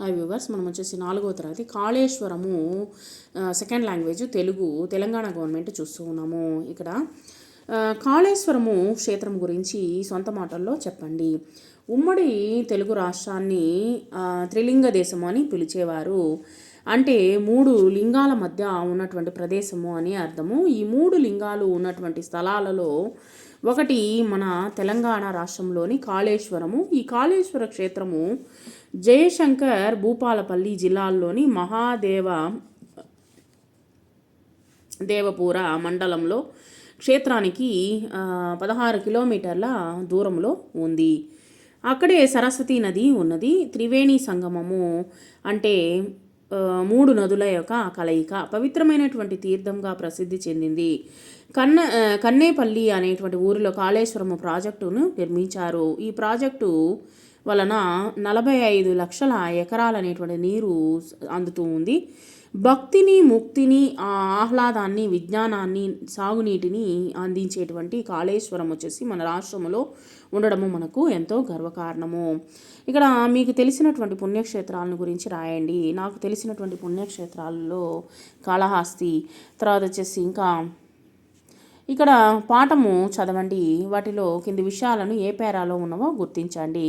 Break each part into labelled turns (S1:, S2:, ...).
S1: Hi viewers మనం వచ్చేసి నాలుగో తరగతి. Kaleshwaram second language Telugu Telangana government చూస్తూ ఉన్నాము ఇక్కడ. కాళేశ్వరము క్షేత్రం గురించి సొంత మాటల్లో చెప్పండి. ఉమ్మడి తెలుగు రాష్ట్రాన్ని త్రిలింగ దేశము అని పిలిచేవారు. అంటే మూడు లింగాల మధ్య ఉన్నటువంటి ప్రదేశము అని అర్థము. ఈ మూడు లింగాలు ఉన్నటువంటి స్థలాలలో ఒకటి మన తెలంగాణ రాష్ట్రంలోని కాళేశ్వరము. ఈ కాళేశ్వర క్షేత్రము జయశంకర్ భూపాలపల్లి జిల్లాల్లోని మహాదేవ దేవపూర మండలంలో క్షేత్రానికి పదహారు కిలోమీటర్ల దూరంలో ఉంది. అక్కడే సరస్వతి నది ఉన్నది. త్రివేణి సంగమము అంటే మూడు నదుల యొక్క కలయిక పవిత్రమైనటువంటి తీర్థంగా ప్రసిద్ధి చెందింది. కన్న కన్నేపల్లి అనేటువంటి ఊరిలో కాళేశ్వరము ప్రాజెక్టును నిర్మించారు. ఈ ప్రాజెక్టు వలన నలభై ఐదు లక్షల ఎకరాలు అనేటువంటి నీరు అందుతూ ఉంది. భక్తిని ముక్తిని ఆ ఆహ్లాదాన్ని విజ్ఞానాన్ని సాగునీటిని అందించేటువంటి కాళేశ్వరం వచ్చేసి మన రాష్ట్రంలో ఉండడము మనకు ఎంతో గర్వకారణము. ఇక్కడ మీకు తెలిసినటువంటి పుణ్యక్షేత్రాలను గురించి రాయండి. నాకు తెలిసినటువంటి పుణ్యక్షేత్రాలలో కాళహస్తి తర్వాత వచ్చేసి ఇంకా ఇక్కడ పాఠము చదవండి. వాటిలో కింది విషయాలను ఏ పేరాలో ఉన్నవో గుర్తించండి.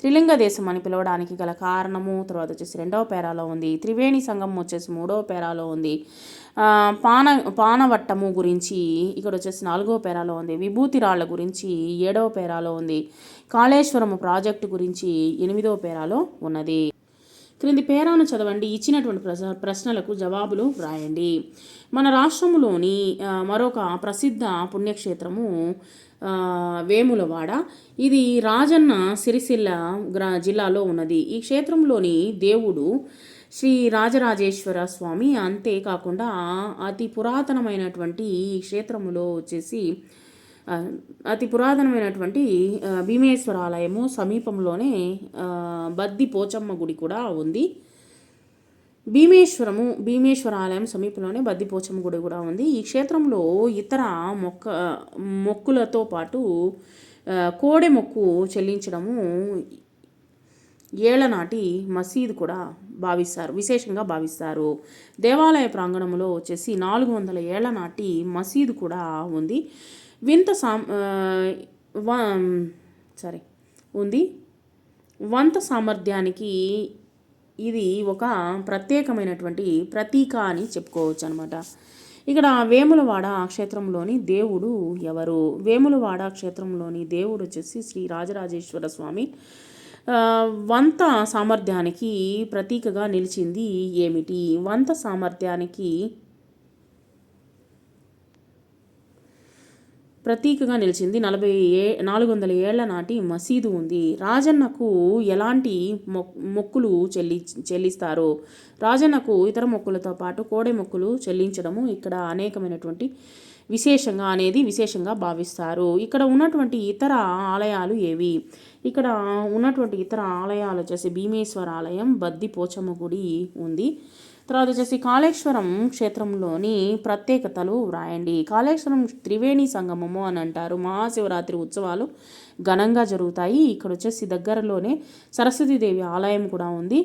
S1: త్రిలింగ దేశం అని పిలవడానికి గల కారణము తర్వాత వచ్చేసి రెండవ పేరాలో ఉంది. త్రివేణి సంఘం వచ్చేసి మూడవ పేరాలో ఉంది. పాన పానవట్టము గురించి ఇక్కడ వచ్చేసి నాలుగవ పేరాలో ఉంది. విభూతిరాళ్ళ గురించి ఏడవ పేరాలో ఉంది. కాళేశ్వరము ప్రాజెక్టు గురించి ఎనిమిదవ పేరాలో ఉన్నది. క్రింది పేరాను చదవండి. ఇచ్చినటువంటి ప్రశ్న ప్రశ్నలకు జవాబులు వ్రాయండి. మన రాష్ట్రంలోని మరొక ప్రసిద్ధ పుణ్యక్షేత్రము వేములవాడ. ఇది రాజన్న సిరిసిల్ల గ్రా జిల్లాలో ఉన్నది. ఈ క్షేత్రంలోని దేవుడు శ్రీ రాజరాజేశ్వర స్వామి అంతేకాకుండా అతి పురాతనమైనటువంటి ఈ క్షేత్రములో వచ్చేసి అతి పురాతనమైనటువంటి భీమేశ్వర ఆలయము సమీపంలోనే బద్ది పోచమ్మ గుడి కూడా ఉంది. భీమేశ్వరము భీమేశ్వర ఆలయం సమీపంలోనే బద్ది పోచమ్మ గుడి కూడా ఉంది. ఈ క్షేత్రంలో ఇతర మొక్క మొక్కులతో పాటు కోడె మొక్కు చెల్లించడము ఏళ్ళనాటి మసీదు కూడా భావిస్తారు విశేషంగా భావిస్తారు. దేవాలయ ప్రాంగణంలో వచ్చేసి నాలుగు వందల ఏళ్ళ నాటి మసీదు కూడా ఉంది. వింత సాం సారీ ఉంది. వంత సామర్థ్యానికి ఇది ఒక ప్రత్యేకమైనటువంటి ప్రతీక అని చెప్పుకోవచ్చు అనమాట ఇక్కడ వేములవాడ క్షేత్రంలోని దేవుడు ఎవరు? వేములవాడ క్షేత్రంలోని దేవుడు వచ్చేసి శ్రీ రాజరాజేశ్వర స్వామి. వంత సామర్థ్యానికి ప్రతీకగా నిలిచింది ఏమిటి? వంత సామర్థ్యానికి ప్రతీకగా నిలిచింది. నలభై ఏ నాలుగు వందల ఏళ్ళ నాటి మసీదు ఉంది. రాజన్నకు ఎలాంటి మొక్ మొక్కులు చెల్లి చెల్లిస్తారు? రాజన్నకు ఇతర మొక్కులతో పాటు కోడె మొక్కులు చెల్లించడము ఇక్కడ అనేకమైనటువంటి విశేషంగా అనేది విశేషంగా భావిస్తారు. ఇక్కడ ఉన్నటువంటి ఇతర ఆలయాలు ఏవి? ఇక్కడ ఉన్నటువంటి ఇతర ఆలయాలు వచ్చేసి భీమేశ్వర ఆలయం బద్ది పోచమ్మ గుడి ఉంది. తర్వాత వచ్చేసి కాళేశ్వరం క్షేత్రంలోని ప్రత్యేకతలు వ్రాయండి. కాళేశ్వరం త్రివేణి సంగమము అని అంటారు. మహాశివరాత్రి ఉత్సవాలు ఘనంగా జరుగుతాయి. ఇక్కడ వచ్చేసి దగ్గరలోనే సరస్వతీదేవి ఆలయం కూడా ఉంది.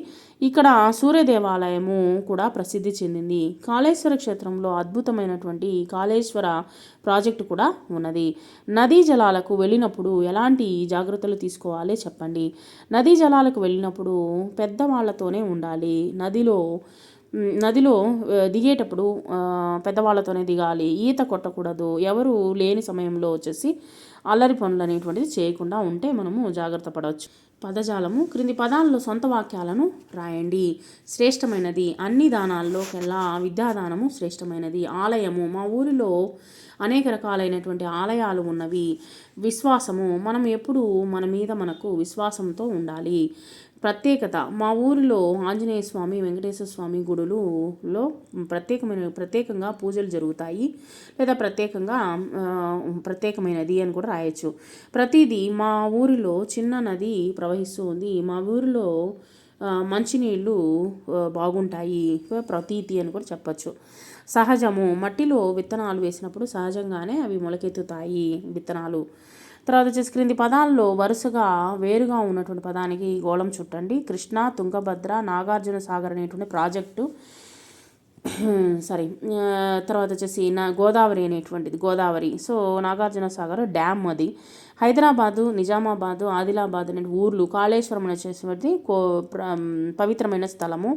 S1: ఇక్కడ సూర్య దేవాలయము కూడా ప్రసిద్ధి చెందింది. కాళేశ్వర క్షేత్రంలో అద్భుతమైనటువంటి కాళేశ్వర ప్రాజెక్టు కూడా ఉన్నది. నదీ జలాలకు వెళ్ళినప్పుడు ఎలాంటి జాగ్రత్తలు తీసుకోవాలి చెప్పండి? నదీ జలాలకు వెళ్ళినప్పుడు పెద్దవాళ్ళతోనే ఉండాలి. నదిలో నదిలో దిగేటప్పుడు పెద్దవాళ్ళతోనే దిగాలి. ఈత కొట్టకూడదు. ఎవరు లేని సమయంలో వచ్చేసి అల్లరి పనులు అనేటువంటిది చేయకుండా ఉంటే మనము జాగ్రత్త పడవచ్చు. పదజాలము క్రింది పదాల్లో సొంత వాక్యాలను రాయండి. శ్రేష్టమైనది అన్ని దానాల్లోకెల్లా విద్యాదానము శ్రేష్టమైనది. ఆలయము మా ఊరిలో అనేక రకాలైనటువంటి ఆలయాలు ఉన్నవి. విశ్వాసము మనం ఎప్పుడు మన మీద మనకు విశ్వాసంతో ఉండాలి. ప్రత్యేకత. మా ఊరిలో ఆంజనేయ స్వామి వెంకటేశ్వర స్వామి గుడులులో ప్రత్యేకమైన ప్రత్యేకంగా పూజలు జరుగుతాయి. లేదా ప్రత్యేకంగా ప్రత్యేకమైనది అని కూడా రాయొచ్చు. ప్రతిదీ మా ఊరిలో చిన్న నది ప్రవహిస్తూ ఉంది. మా ఊరిలో మంచినీళ్ళు బాగుంటాయి. ప్రతీతి అని కూడా చెప్పచ్చు. సహజము. మట్టిలో విత్తనాలు వేసినప్పుడు సహజంగానే అవి మొలకెత్తుతాయి విత్తనాలు. తర్వాత వచ్చేసి క్రింది పదాల్లో వరుసగా వేరుగా ఉన్నటువంటి పదానికి గోళం చుట్టండి. కృష్ణ తుంగభద్ర నాగార్జున సాగర్ అనేటువంటి ప్రాజెక్టు. సారీ తర్వాత వచ్చేసి నా గోదావరి అనేటువంటిది గోదావరి. సో నాగార్జున సాగర్ డ్యామ్ అది. హైదరాబాదు నిజామాబాదు ఆదిలాబాద్ అనే ఊర్లు కాళేశ్వరం వచ్చేసి కో పవిత్రమైన స్థలము.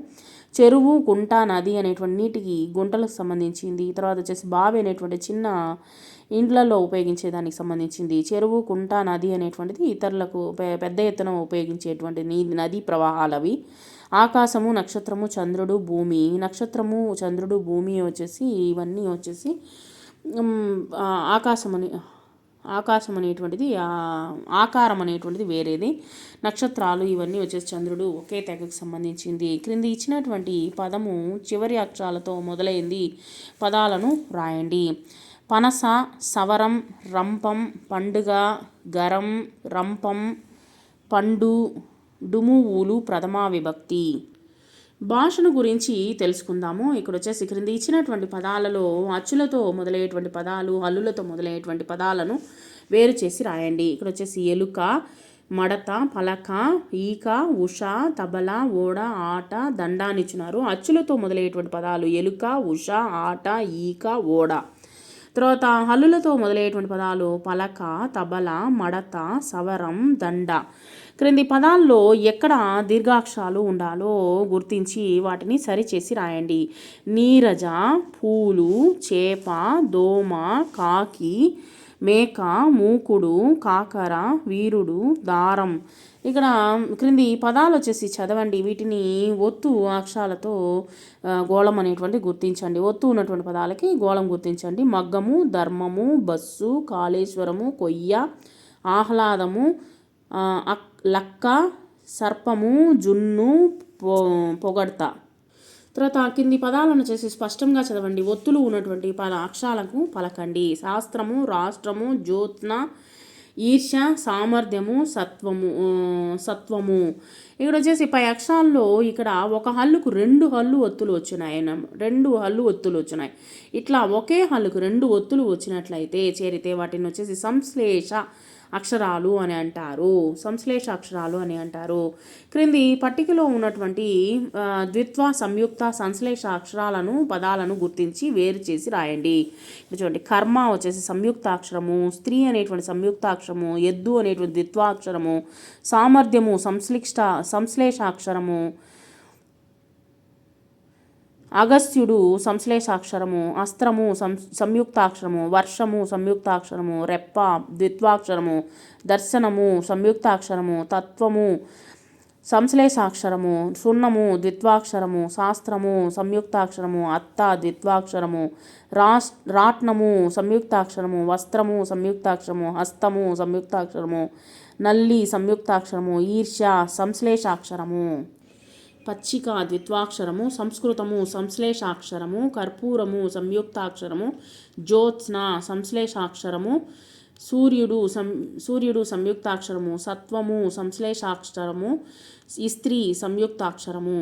S1: చెరువు గుంట నది అనేటువంటి నీటికి గుంటలకు సంబంధించింది. తర్వాత వచ్చేసి బావి అనేటువంటి చిన్న ఇండ్లలో ఉపయోగించే దానికి సంబంధించింది. చెరువు కుంట నది అనేటువంటిది ఇతరులకు పెద్ద ఎత్తున ఉపయోగించేటువంటి నీ నదీ ప్రవాహాలు అవి ఆకాశము నక్షత్రము చంద్రుడు భూమి. నక్షత్రము చంద్రుడు భూమి వచ్చేసి ఇవన్నీ వచ్చేసి ఆకాశం అని ఆకాశం అనేటువంటిది ఆకారం అనేటువంటిది వేరేది. నక్షత్రాలు ఇవన్నీ వచ్చేసి చంద్రుడు ఒకే తెగకు సంబంధించింది. క్రింది ఇచ్చినటువంటి పదము చివరి అక్షరాలతో మొదలైంది. పదాలను రాయండి. పనస సవరం రంపం పండుగ గరం రంపం పండు డుమువులు ప్రథమా విభక్తి. భాషను గురించి తెలుసుకుందాము. ఇక్కడ వచ్చేసి క్రింది ఇచ్చినటువంటి పదాలలో అచ్చులతో మొదలయ్యేటువంటి పదాలు హల్లులతో మొదలయ్యేటువంటి పదాలను వేరు చేసి రాయండి. ఇక్కడ వచ్చేసి ఎలుక మడత పలక ఈక ఉష తబల ఓడ ఆట దండాన్నిచ్చున్నారు అచ్చులతో మొదలయ్యేటువంటి పదాలు ఎలుక ఉష ఆట ఈక ఓడ. తర్వాత హల్లులతో మొదలయ్యేటువంటి పదాలు పలక తబల మడత సవరం దండ. క్రింది పదాల్లో ఎక్కడ దీర్ఘాక్షరాలు ఉండాలో గుర్తించి వాటిని సరిచేసి రాయండి. నీరజ పూలు చేప దోమ కాకి మేక మూకుడు కాకర వీరుడు దారం. ఇక్కడ క్రింది పదాలు వచ్చేసి చదవండి. వీటిని ఒత్తు అక్షరాలతో గోళం అనేటువంటి గుర్తించండి. ఒత్తు ఉన్నటువంటి పదాలకి గోళం గుర్తించండి. మగ్గము ధర్మము బస్సు కాళేశ్వరము కొయ్య ఆహ్లాదము లక్క సర్పము జున్ను పొ పొగడ్త. తర్వాత కింది పదాలను చేసి స్పష్టంగా చదవండి. ఒత్తులు ఉన్నటువంటి పల అక్షరాలకు పలకండి. శాస్త్రము రాష్ట్రము జ్యోత్న ఈర్ష సామర్థ్యము సత్వము సత్వము. ఇక్కడ వచ్చేసి పై అక్షరాల్లో ఇక్కడ ఒక హల్లుకు రెండు హల్లు ఒత్తులు వచ్చినాయి. రెండు హల్లు ఒత్తులు వచ్చినాయి. ఇట్లా ఒకే హల్లుకు రెండు ఒత్తులు వచ్చినట్లయితే చేరితే వాటిని వచ్చేసి సంశ్లేష అక్షరాలు అని అంటారు సంశ్లేష అక్షరాలు అని అంటారు. క్రింది పట్టికలో ఉన్నటువంటి ద్విత్వ సంయుక్త సంశ్లేష అక్షరాలను పదాలను గుర్తించి వేరు చేసి రాయండి. చూడండి కర్మ వచ్చేసి సంయుక్తాక్షరము స్త్రీ అనేటువంటి సంయుక్తాక్షరము ఎద్దు అనేటువంటి ద్విత్వాక్షరము సామర్థ్యము సంశ్లిష్ట సంశ్లేషాక్షరము అగస్త్యుడు సంశ్లేషాక్షరము అస్త్రము సం సంయుక్తాక్షరము వర్షము సంయుక్తాక్షరము రెప్ప ద్విత్వాక్షరము దర్శనము సంయుక్తాక్షరము తత్వము సంశ్లేషాక్షరము సున్నము ద్విత్వాక్షరము శాస్త్రము సంయుక్తాక్షరము అత్త ద్విత్వాక్షరము రాస్ రాట్నము సంయుక్తాక్షరము వస్త్రము సంయుక్తాక్షరము హస్తము సంయుక్తాక్షరము నల్లి సంయుక్తాక్షరము ఈర్ష్య సంశ్లేషాక్షరము. పచ్చిక ద్విత్వాక్షరము సంస్కృతము సంశ్లేషాక్షరము కర్పూరము సంయుక్తాక్షరము జ్యోత్స్న సంశ్లేషాక్షరము సూర్యుడు సం సూర్యుడు సంయుక్తాక్షరము సత్వము సంశ్లేషాక్షరము ఇస్త్రీ సంయుక్తాక్షరము.